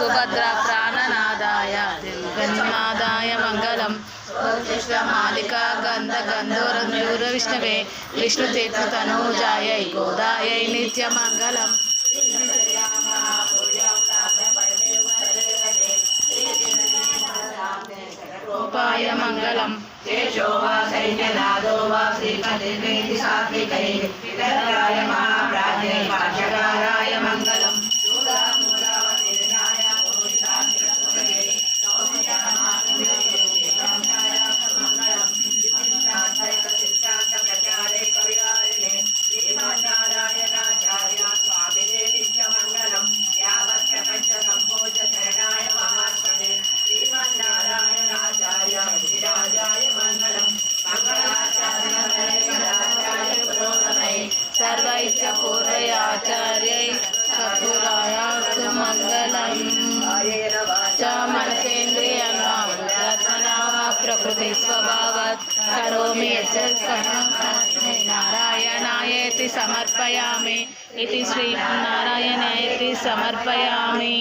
సుభద్ర ప్రాణనాదాయ గణనాదాయ మంగళం. మాలిక గంధ గంధోర న్యూర విష్ణవే విష్ణు తీర్థ తనూజాయ గోదాయై నిత్య మంగళం. ఉపాయ మంగళం. శేషో వా సైన్యనాదో వా శ్రీపతి సాత్వికై పితరాయ प्रकृति स्वभावात् करोमि यज्ञ नारायणायेति समर्पयामि इति श्रीनारायणेति समर्पयामि।